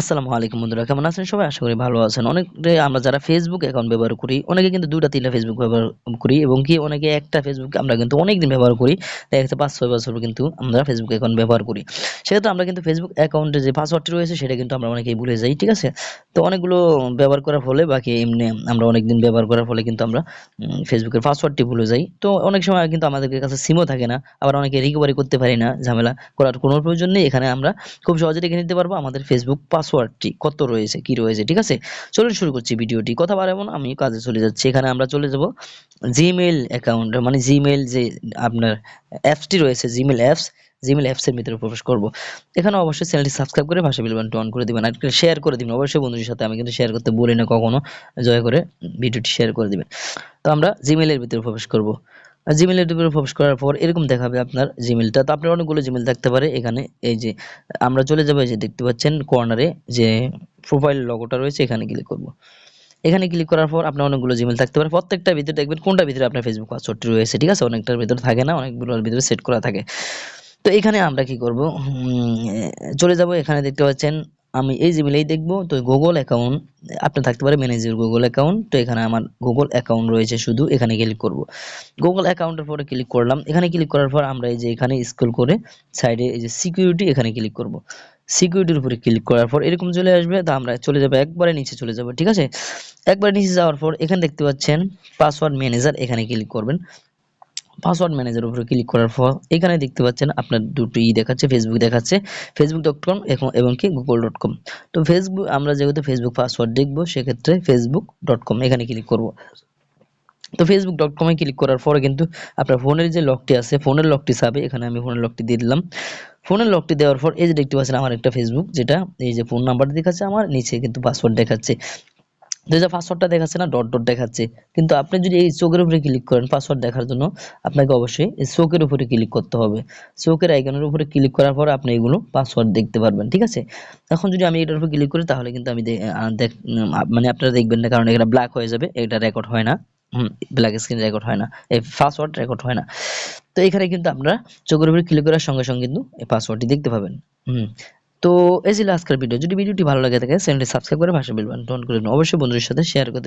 আসসালামু আলাইকুম বন্ধুরা, কেমন আছেন সবাই? আশা করি ভালো আছেন। অনেকে আমরা যারা ফেসবুক অ্যাকাউন্ট ব্যবহার করি, অনেকে কিন্তু দুইটা, তিনটা ফেসবুক ব্যবহার করি এবং কি অনেকে একটা ফেসবুক আমরা কিন্তু অনেকদিন ব্যবহার করি। দেখা যাচ্ছে পাঁচ, ছয় বছর কিন্তু আমরা ফেসবুক অ্যাকাউন্ট ব্যবহার করি। সেক্ষেত্রে আমরা কিন্তু ফেসবুক অ্যাকাউন্টে যে পাসওয়ার্ডটি রয়েছে, সেটা কিন্তু আমরা অনেকেই ভুলে যাই, ঠিক আছে? তো অনেকগুলো ব্যবহার করার ফলে বাকি এমনি আমরা অনেকদিন ব্যবহার করার ফলে কিন্তু আমরা ফেসবুকের পাসওয়ার্ডটি ভুলে যাই। তো অনেক সময় কিন্তু আমাদের কাছে সিমও থাকে না, আবার অনেকে রিকভারি করতে পারি না, ঝামেলা করার কোনো প্রয়োজন নেই। এখানে আমরা খুব সহজে দেখে নিতে পারব আমাদের ফেসবুক পাসওয়ার্ডটি কত রয়েছে, কি রয়েছে, ঠিক আছে? চলুন শুরু করছি ভিডিওটি। কথা বাড়াবো না আমি কাজে চলে যাচ্ছি। এখানে আমরা চলে যাব জিমেইল অ্যাকাউন্ট মানে জিমেইল যে আপনার অ্যাপসটি রয়েছে জিমেইল অ্যাপস জিমেইল অ্যাপসের ভিতরে প্রবেশ করব। এখানে অবশ্যই চ্যানেলটি সাবস্ক্রাইব করে ভাষা বিল বাটনটি অন করে দিবেন। আর শেয়ার করে দিবেন। অবশ্যই বন্ধুদের সাথে আমি কিন্তু শেয়ার করতে বলি না কখনো। জয় করে ভিডিওটি শেয়ার করে দিবেন। তো আমরা জিমেইলের ভিতরে প্রবেশ করব। জিমেইলের ভিতরে প্রবেশ করার পর এরকম দেখাবে আপনার জিমেইলটা তো আপনার অনেকগুলো জিমেইল থাকতে পারে এখানে। এই যে, আমরা চলে যাব এই যে দেখতে পাচ্ছেন কর্নারে যে প্রোফাইল লগোটা রয়েছে, এখানে ক্লিক করব। এখানে ক্লিক করার পর আপনার অনেকগুলো জিমেল থাকতে পারে। প্রত্যেকটা ভিতরে দেখবেন কোনটার ভিতরে আপনার ফেসবুক পাসওয়ার্ডটি রয়েছে, ঠিক আছে? অনেকটার ভিতরে থাকে না, অনেকগুলোর ভিতরে সেট করা থাকে। তো এখানে আমরা কি করব? চলে যাব এখানে দেখতে পাচ্ছেন আমি এই জিমেলেই দেখব, তো গুগল অ্যাকাউন্ট আপনার থাকতে পারে ম্যানেজার গুগল অ্যাকাউন্ট তো এখানে আমার গুগল অ্যাকাউন্ট রয়েছে শুধু, এখানে ক্লিক করব। গুগল অ্যাকাউন্টের পরে ক্লিক করলাম, এখানে ক্লিক করার পর আমরা এই যে এখানে স্ক্রল করে সাইডে এই যে সিকিউরিটি এখানে ক্লিক করব। সিকিউরিটির উপরে ক্লিক করার পর এরকম চলে আসবে, তা আমরা চলে যাব একবারে নিচে চলে যাব, ঠিক আছে? একবারে নিচে যাওয়ার পর এখানে দেখতে পাচ্ছেন পাসওয়ার্ড ম্যানেজার এখানে ক্লিক করবেন। পাসওয়ার্ড ম্যানেজার উপরে ক্লিক করার পর এখানে দেখতে পাচ্ছেন আপনার দুটো ই দেখাচ্ছে ফেসবুক দেখাচ্ছে ফেসবুক ডট কম এবং কি গুগল ডট কম তো ফেসবুক আমরা যেহেতু ফেসবুক পাসওয়ার্ড দেখব, সেক্ষেত্রে ফেসবুক ডট কম এখানে ক্লিক করব। তো ফেসবুক ডট কমে ক্লিক করার পরে কিন্তু আপনার ফোনের যে লকটি আছে, ফোনের লকটি চাবে এখানে আমি ফোনের লকটি দিয়ে দিলাম। ফোনের লকটি দেওয়ার পর এই যে দেখতে পাচ্ছেন আমার একটা ফেসবুক যেটা এই যে ফোন নাম্বার দেখাচ্ছে আমার, নিচে কিন্তু পাসওয়ার্ড দেখাচ্ছে। যে পাসওয়ার্ডটা দেখাচ্ছে না ডট ডট দেখাচ্ছে। কিন্তু আপনি যদি এই চোখের উপরে ক্লিক করেন পাসওয়ার্ড দেখার জন্য, আপনাকে অবশ্যই এই চোখের উপরে ক্লিক করতে হবে। চোখের আইকনের উপরে ক্লিক করার পর আপনি এগুলো পাসওয়ার্ড দেখতে পারবেন, ঠিক আছে? এখন যদি আমি এটার উপর ক্লিক করি, তাহলে কিন্তু আমি দেখ মানে আপনারা দেখবেন না, কারণ এটা ব্ল্যাক হয়ে যাবে, এটা রেকর্ড হয় না। ব্ল্যাক স্ক্রিন রেকর্ড হয় না। এই পাসওয়ার্ড রেকর্ড হয় না। তো এখানে কিন্তু আপনারা চোখের উপরে ক্লিক করার সঙ্গে সঙ্গে কিন্তু এই পাসওয়ার্ডটি দেখতে পাবেন। হুম তো এই ছিল আজকের ভিডিও যদি ভিডিওটি ভালো লাগে থাকে চ্যানেলটি সাবস্ক্রাইব করে ভাষা বেল বাটন অন করে অবশ্যই বন্ধুদের সাথে শেয়ার করতে